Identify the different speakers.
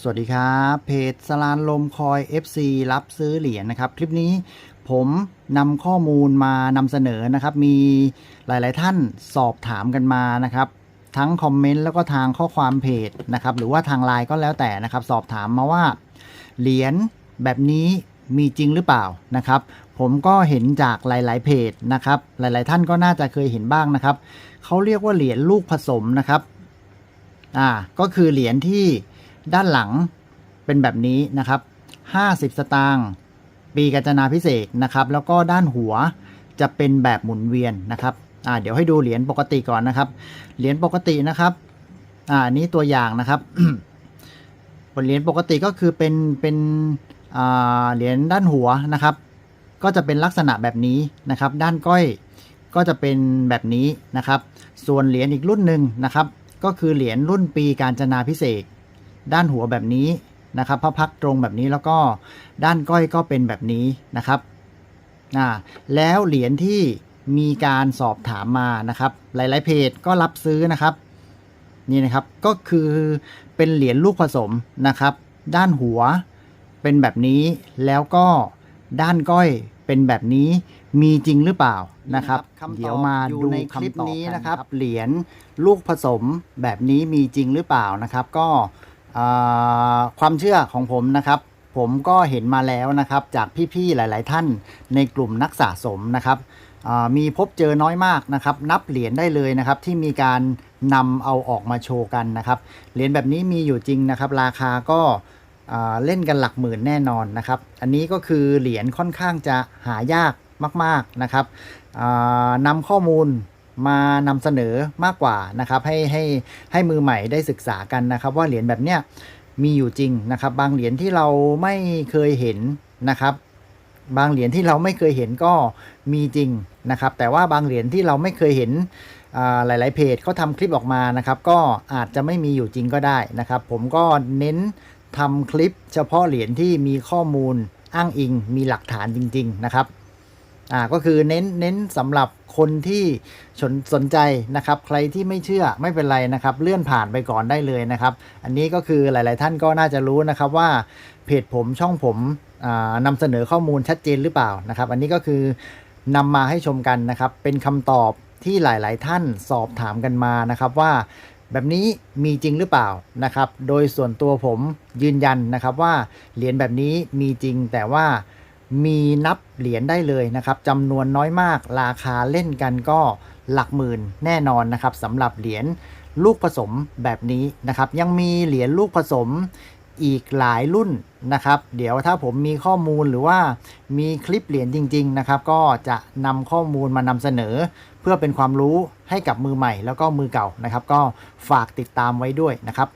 Speaker 1: สวัสดีครับ เพจสลานลมคอย FC รับซื้อเหรียญนะครับ คลิปนี้ผมนำข้อมูลมานำเสนอนะครับ มีหลาย ๆ ท่านสอบถามกันมานะครับ ทั้งคอมเมนต์แล้วก็ทางข้อความเพจนะครับ หรือว่าทางไลน์ก็แล้วแต่นะครับ สอบถามมาว่าเหรียญแบบนี้มีจริงหรือเปล่านะครับ ผมก็เห็นจากหลาย ๆ เพจนะครับ หลาย ๆ ท่านก็น่าจะเคยเห็นบ้างนะครับเขาเรียกว่าเหรียญลูกผสมนะครับ อ่า ก็คือเหรียญที่ ด้านหลังเป็นแบบนี้นะครับ 50 สตางค์ปีกาญจนาพิเศษนะครับ แล้วก็ด้านหัวจะเป็นแบบหมุนเวียนนะครับอ่าเดี๋ยวให้ดูเหรียญปกติก่อนนะครับ เหรียญปกตินะครับอ่านี้ตัวอย่างนะครับเหรียญปกติก็คือเป็นเป็นอ่าเหรียญด้านหัวนะครับ ก็จะเป็นลักษณะแบบนี้นะครับ ด้านก้อยก็จะเป็นแบบนี้นะครับ ส่วนเหรียญอีกรุ่นหนึ่งนะครับ ก็คือเหรียญรุ่นปีการจนาพิเศษ ด้านหัวแบบนี้นะครับพระพักตรงแบบนี้แล้วก็ด้านก้อยก็เป็นแบบนี้นะครับอ่าแล้วเหรียญที่มีการสอบถามมานะครับ หลาย ๆ เพจก็รับซื้อนะครับนี่นะครับก็คือเป็นเหรียญลูกผสมนะครับ ด้านหัวเป็นแบบนี้แล้วก็ด้านก้อยเป็นแบบนี้มีจริงหรือเปล่านะครับ เดี๋ยวมาดูในคลิปนี้นะครับ เหรียญลูกผสมแบบนี้มีจริงหรือเปล่านะครับ ก็อ่า ความเชื่อของผมนะครับ ผมก็เห็นมาแล้วนะครับ จากพี่ๆหลาย ๆ ท่านในกลุ่มนักสะสมนะครับมีพบเจอน้อยมากนะครับ นับเหรียญได้เลยนะครับ ที่มีการนำเอาออกมาโชว์กันนะครับเหรียญแบบนี้มีอยู่จริงนะครับ ราคาก็เล่นกันหลักหมื่นแน่นอนนะครับ อันนี้ก็คือเหรียญค่อนข้างจะหายากมาก ๆนะครับนำข้อมูล มานำเสนอมากกว่านะครับให้ให้ให้มือใหม่ได้ศึกษากันนะครับ ว่าเหรียญแบบเนี้ยมีอยู่จริงนะครับ บางเหรียญที่เราไม่เคยเห็นนะครับ บางเหรียญที่เราไม่เคยเห็นก็มีจริงนะครับ แต่ว่าบางเหรียญที่เราไม่เคยเห็นอ่าหลาย ๆ เพจเขาทำคลิปออกมานะครับ ก็อาจจะไม่มีอยู่จริงก็ได้นะครับ ผมก็เน้นทำคลิปเฉพาะเหรียญที่มีข้อมูลอ้างอิงมีหลักฐานจริง ๆ นะครับ อ่าก็คือเน้นเน้นสำหรับคนที่สนสนใจนะครับ ใครที่ไม่เชื่อไม่เป็นไรนะครับ เลื่อนผ่านไปก่อนได้เลยนะครับ อันนี้ก็คือหลาย ๆ ท่านก็น่าจะรู้นะครับว่าเพจผมช่องผมอ่านำเสนอข้อมูลชัดเจนหรือเปล่านะครับ อันนี้ก็คือนำมาให้ชมกันนะครับ เป็นคำตอบที่หลาย ๆ ท่านสอบถามกันมานะครับว่าแบบนี้มีจริงหรือเปล่านะครับ โดยส่วนตัวผมยืนยันนะครับว่าเหรียญแบบนี้มีจริงแต่ว่า มีนับเหรียญได้เลยนะครับจำนวนน้อยมาก ราคาเล่นกันก็หลักหมื่นแน่นอนนะครับสำหรับเหรียญลูกผสมแบบนี้นะครับ ยังมีเหรียญลูกผสมอีกหลายรุ่นนะครับ เดี๋ยวถ้าผมมีข้อมูลหรือว่ามีคลิปเหรียญจริง ๆ นะครับ ก็จะนำข้อมูลมานำเสนอ เพื่อเป็นความรู้ให้กับมือใหม่แล้วก็มือเก่านะครับ ก็ฝากติดตามไว้ด้วยนะครับ